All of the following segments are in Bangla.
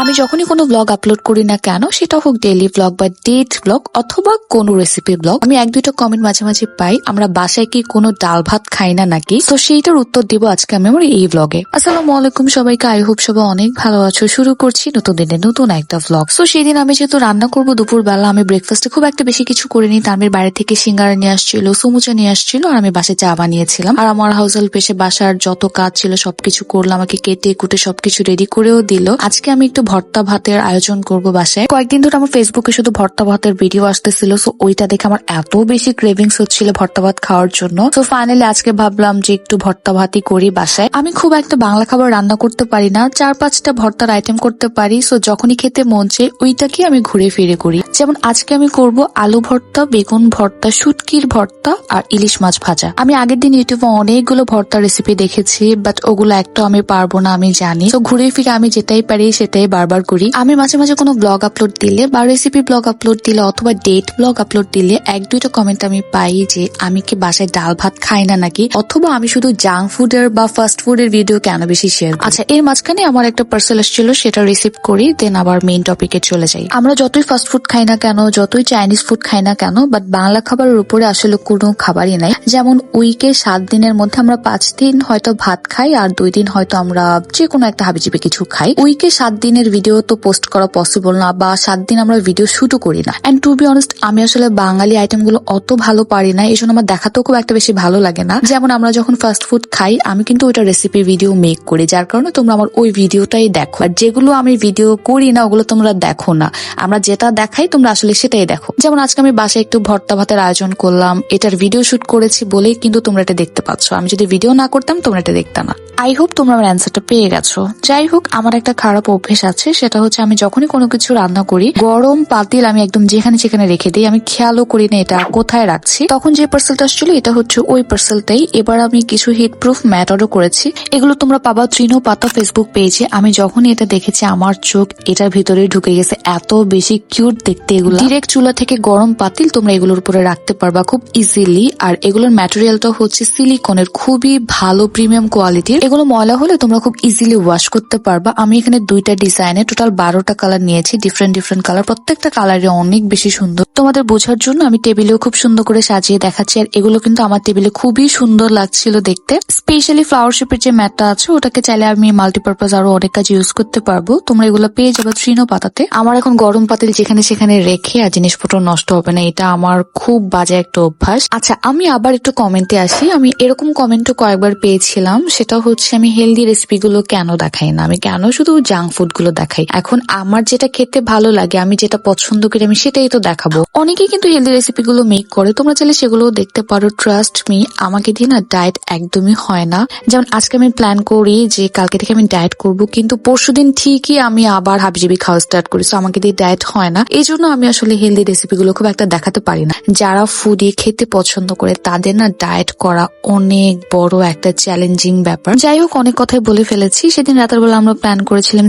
আমি যখনই কোনো ব্লগ আপলোড করি না কেন, সেটা হোক ডেইলি ব্লগ বা ডেট ব্লগ অথবা কোনো রেসিপি ব্লগ আমি এক দুইটা কমেন্ট মাঝে মাঝে পাই, আমরা বাসায় কি কোনো ডাল ভাত খাই না নাকি? তো সেইটার উত্তর দিব আজকে আমি আমার এই ব্লগে আসসালামু আলাইকুম সবাইকে আই হোপ সবাই অনেক ভালো আছো। শুরু করছি নতুন দিনে নতুন একটা ব্লগ তো সেদিন আমি যেহেতু রান্না করব দুপুর বেলা আমি ব্রেকফাস্টে খুব একটা বেশি কিছু করিনি। তামির বাইরে থেকে সিঙ্গারা নিয়ে আসছিল সমুচা নিয়ে আসছিল, আর আমি বাসে চা বানিয়েছিলাম। আর আমার হাউস হেল্প এসে বাসার যত কাজ ছিল, সবকিছু করল, আমাকে কেটে কুটে সবকিছু রেডি করেও দিল। আজকে আমি একটু ভর্তা ভাতের আয়োজন করব বাসায়। কয়েকদিন ধরে আমার ফেসবুকে শুধু ভর্তা ভাতের ভিডিও আসতেছিল সো ওইটা দেখে আমার এত বেশি ক্রেভিংস হচ্ছিল ভর্তা ভাত খাওয়ার জন্য। তো ফাইনালি আজকে ভাবলাম যে একটু ভর্তা ভাতই করি বাসায়। আমি খুব একটা বাংলা খাবার রান্না করতে পারি না, চার পাঁচটা ভর্তার আইটেম করতে পারি সো যখনই খেতে মন চায় ওইটাকে আমি ঘুরে ফিরে করি। যেমন আজকে আমি করব আলু ভর্তা, বেগুন ভর্তা, শুটকির ভর্তা আর ইলিশ মাছ ভাজা। আমি আগের দিন ইউটিউবে অনেকগুলো ভর্তা রেসিপি দেখেছি বাট ওগুলো একটাও আমি পারব না, আমি জানি। তো ঘুরে ফিরে আমি যেটাই পারি সেটাই বারবার করি, আমি মাঝে মাঝে কোনো ব্লগ আপলোড দিলে বা রেসিপি ব্লগ আপলোড দিলে অথবা ডেট ব্লগ আপলোড দিলে এক দুইটা কমেন্ট আমি পাই যে, আমি কি বাসায় ডাল ভাত খাই না নাকি? অথবা আমি শুধু জাঙ্ক ফুডের বা ফাস্ট ফুডের ভিডিও কেন বেশি শেয়ার আচ্ছা এর মাঝখানে আমার একটা পার্সেল এসেছিল, সেটা রিসিভ করি দেন আবার মেইন টপিকে চলে যাই। আমরা যতই ফাস্ট ফুড খাই না কেন, যতই চাইনিজ ফুড খাই না কেন বাট বাংলা খাবারের উপরে আসলে কোনো খাবারই নাই। যেমন উইকে সাত দিনের মধ্যে আমরা পাঁচ দিন হয়তো ভাত খাই, আর দুই দিন হয়তো আমরা যে কোনো একটা হাবিজিবি কিছু খাই। উইকে সাত দিনের ভিডিও তো পোস্ট করা পসিবল না বা সাত দিন আমরা ভিডিও শুটও করি না। অ্যান্ড টু বি অনেস্ট আমি আসলে বাঙালি আইটেমগুলো অত ভালো পারি না এই জন্য আমার দেখাতেও খুব একটা বেশি ভালো লাগে না। যেমন আমরা যখন ফাস্ট ফুড খাই, আমি কিন্তু ওইটা রেসিপি ভিডিও মেক করি, যার কারণে তোমরা আমার ওই ভিডিওটাই দেখো। আর যেগুলো আমি ভিডিও করি না, ওগুলো তোমরা দেখো না। আমরা যেটা দেখাই, তোমরা আসলে সেটাই দেখো। যেমন আজকে আমি বাসায় একটু ভর্তা ভাতের আয়োজন করলাম, এটার ভিডিও শুট করেছি বলেই কিন্তু তোমরা এটা দেখতে পাচ্ছ। আমি যদি ভিডিও না করতাম, তোমরা এটা দেখতে না। আই হোপ তোমরা আমার অ্যান্সারটা পেয়ে গেছো। যাই হোক, আমার একটা খারাপ অভ্যেস আছে। সেটা হচ্ছে আমি যখনই কোনো কিছু রান্না করি, গরম পাতিল আমি একদম যেখানে সেখানে রেখে দিই, আমি খেয়ালও করি না এটা কোথায় রাখছি। তখন যে পার্সেলটা আসছিল, এটা হচ্ছে ওই পার্সেলটাই এবার আমি কিছু হিট প্রুফ ম্যাট অর্ডার করেছি। এগুলো তোমরা পাবা তৃণ পাতা ফেসবুক পেজে আমি যখনই এটা দেখেছি, আমার চোখ এটার ভিতরে ঢুকে গেছে। এত বেশি কিউট দেখতে এগুলো। ডিরেক্ট চুলা থেকে গরম পাতিল তোমরা এগুলোর উপরে রাখতে পারবা খুব ইজিলি আর এগুলোর ম্যাটেরিয়ালটা হচ্ছে সিলিকনের খুবই ভালো প্রিমিয়াম কোয়ালিটির এগুলো ময়লা হলে তোমরা খুব ইজিলি ওয়াশ করতে পারবা। আমি এখানে দুইটা ডিজাইনে টোটাল বারোটা কালার নিয়েছি ডিফারেন্ট ডিফারেন্ট কালার প্রত্যেকটা কালারই অনেক বেশি সুন্দর। তোমাদের বোঝার জন্য আমি টেবিলেও খুব সুন্দর করে সাজিয়ে দেখাচ্ছি, আর এগুলো কিন্তু আমার টেবিলে খুবই সুন্দর লাগছিল দেখতে। স্পেশালি ফ্লাওয়ার শেপের যে ম্যাটটা আছে, ওটাকে চাইলে আমি মাল্টিপারপাস আরও অনেক কাজ ইউজ করতে পারব। তোমরা এগুলো পেয়ে যাবে তৃণ পাতাতে। আমার এখন গরম পাতিল যেখানে সেখানে রেখে আর জিনিসপত্র নষ্ট হবে না, এটা আমার খুব বাজে একটা অভ্যাস। আচ্ছা আমি আবার একটু কমেন্টে আসি। আমি এরকম কমেন্টও কয়েকবার পেয়েছিলাম, সেটা হচ্ছে আমি হেলদি রেসিপি গুলো কেন দেখাই না? আমি কেন শুধু জাঙ্ক ফুড গুলো দেখাই। এখন আমার যেটা খেতে ভালো লাগে, আমি যেটা পছন্দ করি, আমি সেটাই তো দেখাবো। অনেকেই কিন্তু হেলদি রেসিপি গুলো মেক করে। তোমরা চাইলে সেগুলোও দেখতে পারো ট্রাস্ট মি আমাকে দিয়ে না ডায়েট একদমই হয় না। যেমন আজকে আমি প্ল্যান করি যে কালকে থেকে আমি ডায়েট করব, কিন্তু পরশুদিন ঠিকই আমি আবার হাবিজাবি খাওয়া স্টার্ট করি তো আমাকে দিয়ে ডায়েট হয় না। এই জন্য আমি আসলে হেলদি রেসিপি গুলো খুব একটা দেখাতে পারি না। যারা ফুডি খেতে পছন্দ করে, তাদের না ডায়েট করা অনেক বড় একটা চ্যালেঞ্জিং ব্যাপার। যাই হোক, অনেক কথাই বলে ফেলেছি। সেদিন রাতের বেলা আমরা প্ল্যান করেছিলাম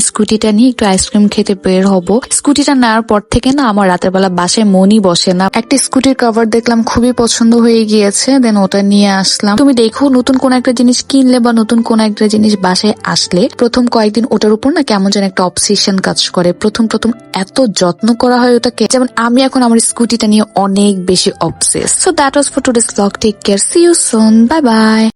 স্কুটিটা নিয়ে একটু আইসক্রিম খেতে বের হব। স্কুটিটা নেওয়ার পর থেকে না আমার রাতের বেলা বাসায় মনই বসে না। একটা স্কুটির কভার দেখলাম, খুবই পছন্দ হয়ে গিয়েছে দেন ওটা নিয়ে আসলাম। তুমি দেখো, নতুন কোন একটা জিনিস কিনলে বা নতুন কোন একটা জিনিস বাসায় আসলে প্রথম কয়েকদিন ওটার উপর না কেমন যেন একটা অবসেশন কাজ করে। প্রথম প্রথম এত যত্ন করা হয় ওটাকে, যেমন আমি এখন আমার স্কুটিটা নিয়ে অনেক বেশি obsess so that was for today's blog take care see you soon bye bye